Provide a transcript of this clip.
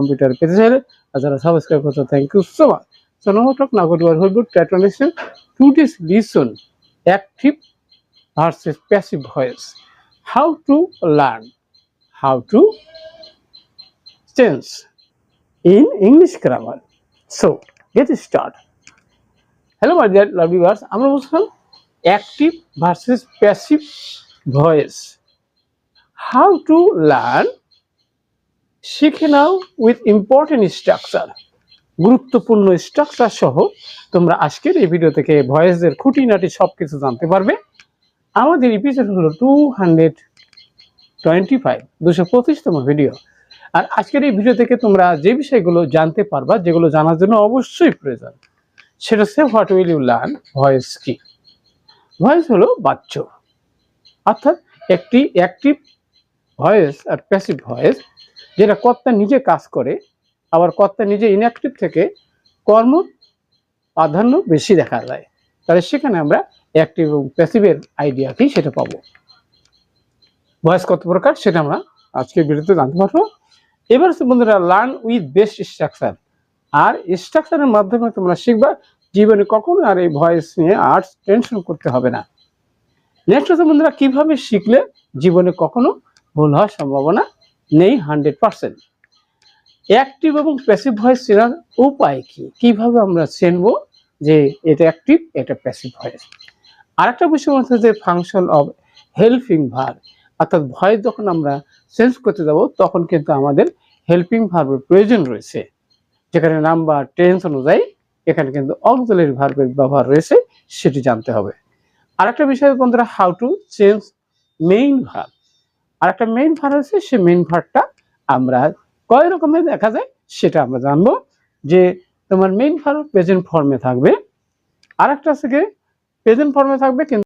Computer পেতে চাইলে আর যারা সাবস্ক্রাইব করছে thank you so much so no talk নাগো to R good translation to this lesson active versus passive voice how to learn how to change in English grammar so get start hello my dear lovely verse আমরা বলছিলাম active versus passive voice how to learn শিখে নাও with important structure গুরুত্বপূর্ণ structure সহ তোমরা আজকের এই video থেকে ভয়েসের খুঁটিনাটি সব কিছু জানতে পারবে। আমাদের এপিসোড হলো টু হান্ড্রেড টোয়েন্টি ফাইভ দুশো পঁচিশতম ভিডিও আর আজকের এই ভিডিও থেকে তোমরা যে বিষয়গুলো জানতে পারবা, যেগুলো জানার জন্য অবশ্যই প্রয়োজন, সেটা হচ্ছে what will you learn voice কি? ভয়েস হলো বাচ্চ অর্থাৎ একটি অ্যাক্টিভ ভয়েস আর প্যাসিভ ভয়েস যেটা কর্তা নিজে কাজ করে, আবার কর্তা নিজে ইনঅ্যাক্টিভ থেকে কর্ম প্রাধান্য বেশি দেখা যায়। তাহলে সেখানে আমরা অ্যাক্টিভ এবং প্যাসিভের আইডিয়া কি সেটা পাবো। ভয়েস কত প্রকার সেটা আমরা আজকের ভিডিওতে জানতে পারব। এবার হচ্ছে বন্ধুরা লার্ন উইথ বেস্ট স্ট্রাকচার আর স্ট্রাকচারের মাধ্যমে তোমরা শিখবা, জীবনে কখনো আর এই ভয়েস নিয়ে আর টেনশন করতে হবে না। নেক্সট হচ্ছে বন্ধুরা, কীভাবে শিখলে জীবনে কখনো ভুল হওয়ার সম্ভাবনা নেই হান্ড্রেড পার্সেন্ট অ্যাক্টিভ এবং প্যাসিভ ভয়েস চেনার উপায় কি? কীভাবে আমরা চিনবো যে এটা অ্যাক্টিভ এটা প্যাসিভ ভয়েস আরেকটা বিষয় হচ্ছে যে ফাংশন অফ হেল্পিং ভার অর্থাৎ ভয়েস যখন আমরা চেঞ্জ করতে যাব, তখন কিন্তু আমাদের হেল্পিং ভার্বের প্রয়োজন রয়েছে। যেখানে নাম্বার টেন্স অনুযায়ী এখানে কিন্তু অক্সিলারি ভার্বের ব্যবহার রয়েছে, সেটি জানতে হবে। আরেকটা বিষয় বন্ধুরা how to change main verb আরেকটা মেইন ভার আছে, সে মেইন ভারটা আমরা কয় রকমের দেখা যায় সেটা আমরা জানব। যে তোমার মেইন ভার প্রেজেন্ট ফর্মে থাকবে। আর একটা আছে প্রেজেন্ট ফর্মে থাকবে কিন্তু